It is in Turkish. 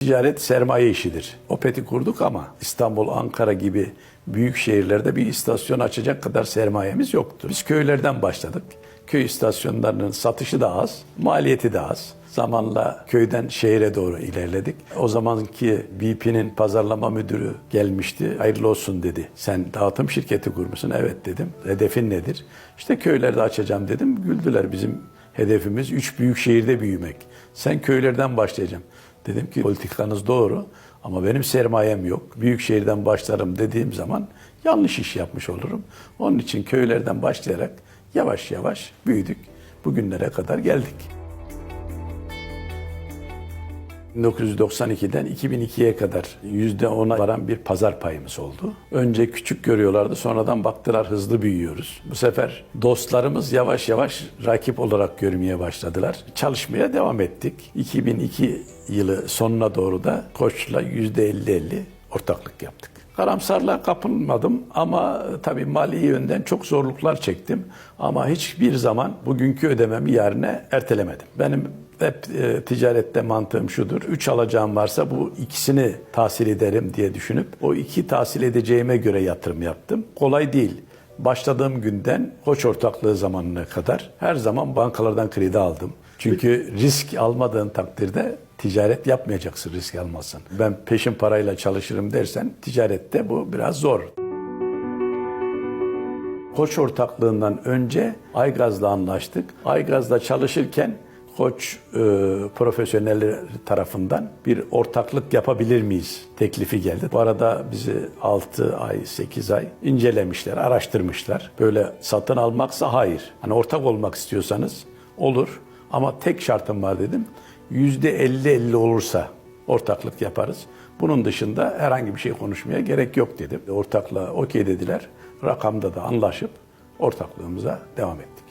Ticaret sermaye işidir. Opet'i kurduk ama İstanbul, Ankara gibi büyük şehirlerde bir istasyon açacak kadar sermayemiz yoktu. Biz köylerden başladık. Köy istasyonlarının satışı da az, maliyeti de az. Zamanla köyden şehire doğru ilerledik. O zamanki BP'nin pazarlama müdürü gelmişti. Hayırlı olsun dedi. Sen dağıtım şirketi kurmuşsun. Evet dedim. Hedefin nedir? İşte köylerde açacağım dedim. Güldüler bizim hedefimiz üç büyük şehirde büyümek. Sen köylerden başlayacağım. Dedim ki politikanız doğru ama benim sermayem yok. Büyük şehirden başlarım dediğim zaman yanlış iş yapmış olurum. Onun için köylerden başlayarak yavaş yavaş büyüdük. Bugünlere kadar geldik. 1992'den 2002'ye kadar %10'a varan bir pazar payımız oldu. Önce küçük görüyorlardı, sonradan baktılar hızlı büyüyoruz. Bu sefer dostlarımız yavaş yavaş rakip olarak görmeye başladılar. Çalışmaya devam ettik. 2002 yılı sonuna doğru da Koç'la %50-50 ortaklık yaptık. Karamsarlığa kapılmadım ama tabii mali yönden çok zorluklar çektim. Ama hiçbir zaman bugünkü ödememi yarine ertelemedim. Benim hep e, ticarette mantığım şudur. Üç alacağım varsa bu ikisini tahsil ederim diye düşünüp o iki tahsil edeceğime göre yatırım yaptım. Kolay değil. Başladığım günden koç ortaklığı zamanına kadar her zaman bankalardan kredi aldım. Çünkü risk almadığın takdirde ticaret yapmayacaksın risk almazsan. Ben peşin parayla çalışırım dersen ticarette bu biraz zor. Koç ortaklığından önce Aygaz'la anlaştık. Aygaz'da çalışırken Koç e, profesyonelleri tarafından bir ortaklık yapabilir miyiz teklifi geldi. Bu arada bizi 6 ay, 8 ay incelemişler, araştırmışlar. Böyle satın almaksa hayır. Hani ortak olmak istiyorsanız olur ama tek şartım var dedim. %50-50 olursa ortaklık yaparız. Bunun dışında herhangi bir şey konuşmaya gerek yok dedim. Ortaklığa okey dediler. Rakamda da anlaşıp ortaklığımıza devam ettik.